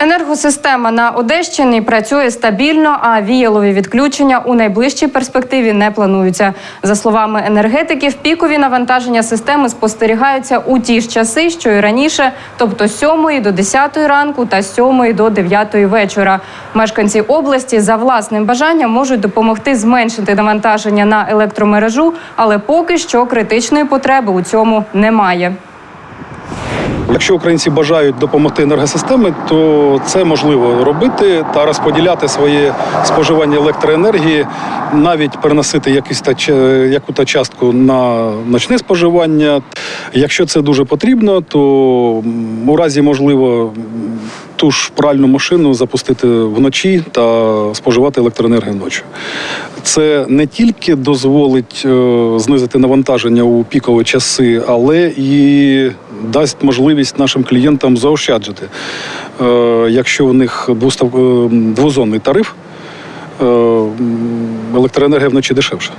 Енергосистема на Одещині працює стабільно, а віялові відключення у найближчій перспективі не плануються. За словами енергетиків, пікові навантаження системи спостерігаються у ті ж часи, що і раніше, тобто з 7 до 10 ранку та з 7 до 9 вечора. Мешканці області за власним бажанням можуть допомогти зменшити навантаження на електромережу, але поки що критичної потреби у цьому немає. Якщо українці бажають допомогти енергосистемі, то це можливо робити та розподіляти своє споживання електроенергії, навіть переносити якусь та яку-то частку на ночне споживання. Якщо це дуже потрібно, то у разі можливо ту ж пральну машину запустити вночі та споживати електроенергію ночі. Це не тільки дозволить е, знизити навантаження у пікові часи, але і дасть можливість нашим клієнтам заощаджити. Е, Якщо у них е, двозонний тариф, електроенергія вночі дешевша.